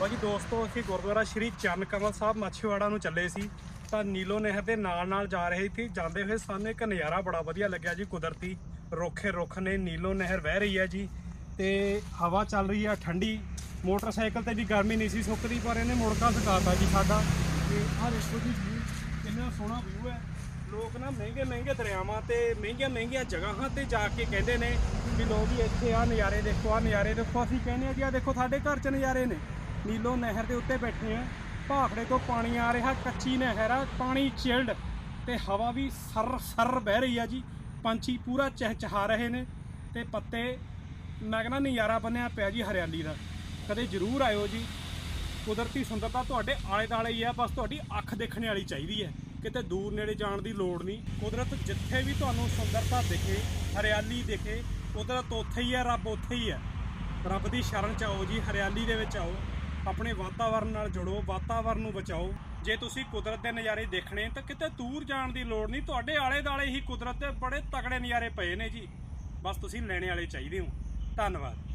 ਬਾਕੀ ਦੋਸਤੋ ਅਸੀਂ ਗੁਰਦੁਆਰਾ ਸ਼੍ਰੀ ਚਰਨ ਕਮਲ ਸਾਹਿਬ ਮਾਛੀਵਾੜਾ ਨੂੰ ਚੱਲੇ ਸੀ। ਤਾਂ ਨੀਲੋ ਨਹਿਰ ਦੇ ਨਾਲ ਨਾਲ ਜਾ ਰਹੇ ਸੀ। ਜਾਂਦੇ ਹੋਏ ਸਾਨੂੰ ਇੱਕ ਨਜ਼ਾਰਾ ਬੜਾ ਵਧੀਆ ਲੱਗਿਆ ਜੀ ਕੁਦਰਤੀ ਰੁੱਖੇ ਰੁੱਖ ਨੇ ਨੀਲੋ ਨਹਿਰ ਵਹਿ ਰਹੀ ਹੈ ਜੀ। ਤੇ ਹਵਾ ਚੱਲ ਰਹੀ ਆ ਠੰਡੀ। ਮੋਟਰਸਾਈਕਲ ਤੇ ਵੀ ਗਰਮੀ ਨਹੀਂ ਸੀ ਸੁੱਕਦੀ ਪਰ ਇਹਨੇ ਮੁੜਕਾ ਸਕਾਤਾ ਜੀ ਸਾਡਾ। ਤੇ ਆਹ ਦੇਖੋ ਜੀ view, ਕਿੰਨਾ ਸੋਹਣਾ ਵਿਊ ਹੈ। ਲੋਕ ਨਾ ਮਹਿੰਗੇ ਮਹਿੰਗੇ ਦਰਿਆਵਾਂ ਤੇ ਮਹਿੰਗੀਆਂ ਮਹਿੰਗੀਆਂ ਜਗ੍ਹਾਵਾਂ ਤੇ ਜਾ ਕੇ ਕਹਿੰਦੇ ਨੇ ਵੀ ਲੋਕ ਵੀ ਇੱਥੇ ਆ ਨਜ਼ਾਰੇ ਦੇਖੋ ਆ ਨਜ਼ਾਰੇ ਦੇਖੋ। ਅਸੀਂ ਕਹਿੰਦੇ ਆ ਜੀ ਆ ਦੇਖੋ ਸਾਡੇ ਘਰ 'ਚ ਨਜ਼ਾਰੇ ਨੇ। ਨੀਲੋ ਨਹਿਰ ਦੇ ਉੱਤੇ ਬੈਠੇ ਆ ਭਾਖੜੇ ਤੋਂ ਪਾਣੀ ਆ ਰਿਹਾ, ਕੱਚੀ ਨਹਿਰ ਆ, ਪਾਣੀ ਚਿਲਡ ਤੇ ਹਵਾ ਵੀ ਸਰ ਸਰ ਬਹਿ ਰਹੀ ਆ ਜੀ। ਪੰਛੀ ਪੂਰਾ ਚਹਿਚਹਾ ਰਹੇ ਨੇ ਤੇ ਪੱਤੇ ਮੈਂ ਕਹਿੰਦਾ ਨਜ਼ਾਰਾ ਬੰਨਿਆ ਪਿਆ ਜੀ ਹਰਿਆਲੀ ਦਾ। ਕਦੇ ਜ਼ਰੂਰ ਆਇਓ ਜੀ। ਕੁਦਰਤੀ ਸੁੰਦਰਤਾ ਤੁਹਾਡੇ ਆਲੇ ਦੁਆਲੇ ਹੀ ਆ, ਬਸ ਤੁਹਾਡੀ ਅੱਖ ਦੇਖਣ ਵਾਲੀ ਚਾਹੀਦੀ ਹੈ। ਕਿਤੇ ਦੂਰ ਨੇੜੇ ਜਾਣ ਦੀ ਲੋੜ ਨਹੀਂ। ਕੁਦਰਤ ਜਿੱਥੇ ਵੀ ਤੁਹਾਨੂੰ ਸੁੰਦਰਤਾ ਦਿਖੇ, ਹਰਿਆਲੀ ਦਿਖੇ, ਕੁਦਰਤ ਉੱਥੇ ਹੀ ਹੈ ਰੱਬ ਉੱਥੇ ਹੀ ਹੈ ਰੱਬ ਦੀ ਸ਼ਰਨ ਚ ਆਓ ਜੀ, ਹਰਿਆਲੀ ਦੇ ਵਿੱਚ ਆਓ। ਆਪਣੇ ਵਾਤਾਵਰਣ ਨਾਲ ਜੁੜੋ ਵਾਤਾਵਰਣ ਨੂੰ ਬਚਾਓ। ਜੇ ਤੁਸੀਂ ਕੁਦਰਤ ਦੇ ਨਜ਼ਾਰੇ ਦੇਖਣੇ, ਤਾਂ ਕਿਤੇ ਦੂਰ ਜਾਣ ਦੀ ਲੋੜ ਨਹੀਂ। ਤੁਹਾਡੇ ਆਲੇ ਦੁਆਲੇ ਹੀ ਕੁਦਰਤ ਦੇ ਬੜੇ ਤਕੜੇ ਨਜ਼ਾਰੇ ਪਏ ਨੇ ਜੀ। ਬਸ ਤੁਸੀਂ ਲੈਣੇ ਵਾਲੇ ਚਾਹੀਦੇ ਹੋ। ਧੰਨਵਾਦ।